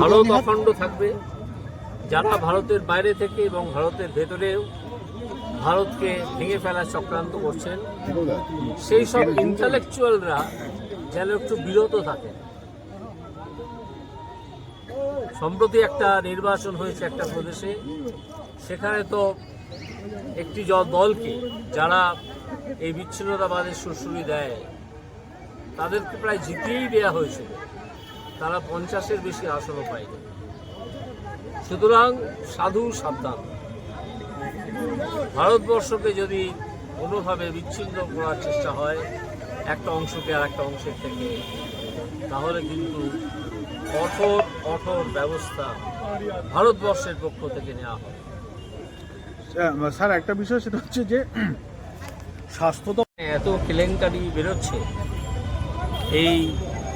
ভারত অখণ্ড থাকবে যারা ভারতের বাইরে থেকে এবং ভারতের ভেতরেও ভারতকে ভেঙে ফেলার চক্রান্ত করছেন সেই সব ইন্টালেকচুয়ালরা যেন একটু বিরত থাকে সম্প্রতি একটা নির্বাচন হয়েছে একটা প্রদেশে সেখানে তো একটি দলকে যারা এই বিচ্ছিন্নতাবাদের সুরসুরি দেয় তাদেরকে প্রায় জিতিয়েই দেওয়া হয়েছিল। তারা পঞ্চাশের বেশি আসনও পায়নি। সুতরাং সাধু সাবধান। ভারতবর্ষকে যদি কোনোভাবে বিচ্ছিন্ন করার চেষ্টা হয় একটা অংশকে আর একটা অংশের থেকে তাহলে কিন্তু কঠোর কঠোর ব্যবস্থা ভারতবর্ষের পক্ষ থেকে নেওয়া হবে। আহ, স্যার একটা বিষয় সেটা হচ্ছে যে স্বাস্থ্য তো এত কেলেঙ্কারি বেরোচ্ছে এই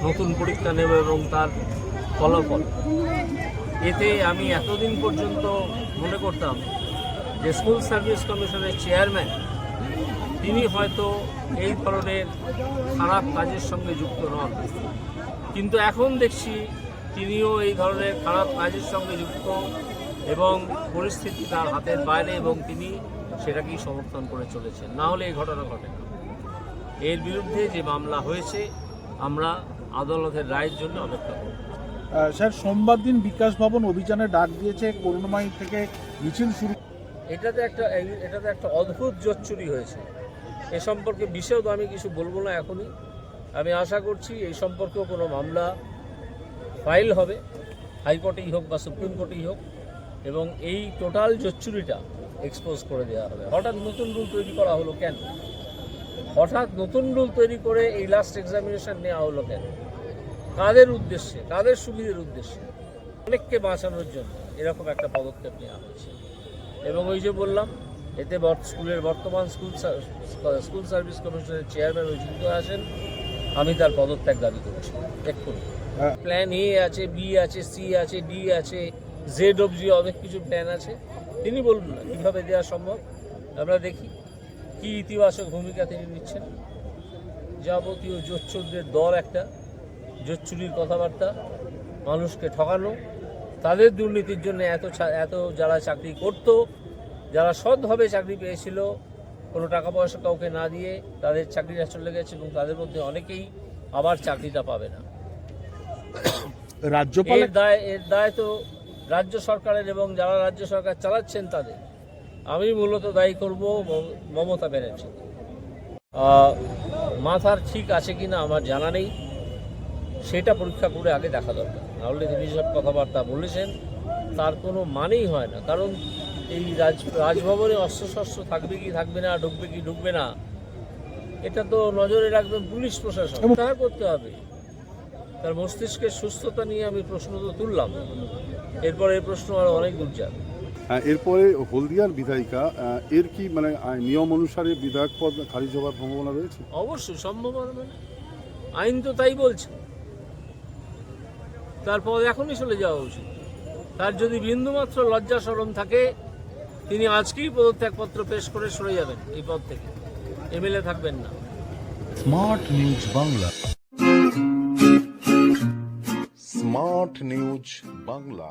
নতুন পরীক্ষা নেব এবং তার ফলাফল। এতে আমি এতদিন পর্যন্ত মনে করতাম যে স্কুল সার্ভিস কমিশনের চেয়ারম্যান, তিনি হয়তো এই ধরনের খারাপ কাজের সঙ্গে যুক্ত নন। কিন্তু এখন দেখছি তিনিও এই ধরনের খারাপ কাজের সঙ্গে যুক্ত এবং পরিস্থিতি তার হাতের বাইরে এবং তিনি সেটাকেই সমর্থন করে চলেছেন। না হলে এই ঘটনা ঘটে না। এর বিরুদ্ধে যে মামলা হয়েছে, আমরা আদালতের রায়ের জন্য অপেক্ষা করব। স্যার সোমবার দিন বিকাশ ভবন অভিযানে ডাক দিয়েছে করুণাময়ী থেকে মিছিল শুরু এটাতে একটা এটাতে একটা অদ্ভুত জোচ্চুরি হয়েছে। এ সম্পর্কে বিশেষ আমি কিছু বলব না এখনই। আমি আশা করছি এই সম্পর্কেও কোনো মামলা ফাইল হবে হাইকোর্টেই হোক বা সুপ্রিম কোর্টেই হোক এবং এই টোটাল জোচ্চুরিটা এক্সপোজ করে দেওয়া হবে। হঠাৎ নতুন রুল তৈরি করা হলো কেন? হঠাৎ নতুন রুল তৈরি করে এই লাস্ট এক্সামিনেশন নেওয়া হলো কেন? কাদের উদ্দেশ্যে? কাদের সুবিধের উদ্দেশ্যে? অনেককে বাঁচানোর জন্য এরকম একটা পদক্ষেপ নেওয়া হয়েছে। এবং ওই যে বললাম এতে স্কুলের বর্তমান স্কুল স্কুল সার্ভিস কমিশনের চেয়ারম্যান ওই যুক্ত আছেন। আমি তার পদত্যাগ দাবি করছি। এক্ষুনি। প্ল্যান এ আছে বি আছে সি আছে ডি আছে জেড অবজি অনেক কিছু প্ল্যান আছে। তিনি বলুন না কীভাবে দেওয়া সম্ভব? আমরা দেখি। কি ইতিবাচক ভূমিকা তিনি নিচ্ছেন? যাবতীয় জোচ্চুরদের দল একটা জোচ্চুরির কথাবার্তা মানুষকে ঠকানো তাদের দুর্নীতির জন্য এত এত যারা চাকরি করত যারা সৎভাবে চাকরি পেয়েছিল কোনো টাকা পয়সা কাউকে না দিয়ে তাদের চাকরিটা চলে গেছে এবং তাদের মধ্যে অনেকেই আবার চাকরিটা পাবে না। রাজ্যপাল এর দায় এর দায় তো রাজ্য সরকারের এবং যারা রাজ্য সরকার চালাচ্ছেন তাদের। আমি মূলত দায়ী করব মম- মমতা ব্যানার্জি। মাথার ঠিক আছে কিনা আমার জানা নেই। সেটা পরীক্ষা করে আগে দেখা দরকার। নাহলে তিনি যেসব কথাবার্তা বলেছেন তার কোনো মানেই হয় না। কারণ এই রাজ রাজভবনে অস্ত্রশস্ত্র থাকবে কি থাকবে না ঢুকবে কি ঢুকবে না এটা তো নজরে রাখবেন পুলিশ প্রশাসন। তা করতে হবে। তার মস্তিষ্কের সুস্থতা নিয়ে আমি প্রশ্ন তো তুললাম। এরপর এই প্রশ্ন আরও অনেক দূর যাবে। এরপরে হলদিয়ার বিধায়িকা এর কি মানে নিয়ম অনুসারে বিধায়ক পদ খারিজ হওয়ার সম্ভাবনা রয়েছে? অবশ্যই সম্ভাবনা মানে আইন তো তাই বলছে। তারপর এখনই চলে যাওয়া উচিত। তার যদি বিন্দুমাত্র লজ্জা সরম থাকে তিনি আজকেই পদত্যাগপত্র পেশ করে সরে যাবেন এই পদ থেকে। এমএলএ থাকবেন না। Smart news Bangla. Smart news Bangla.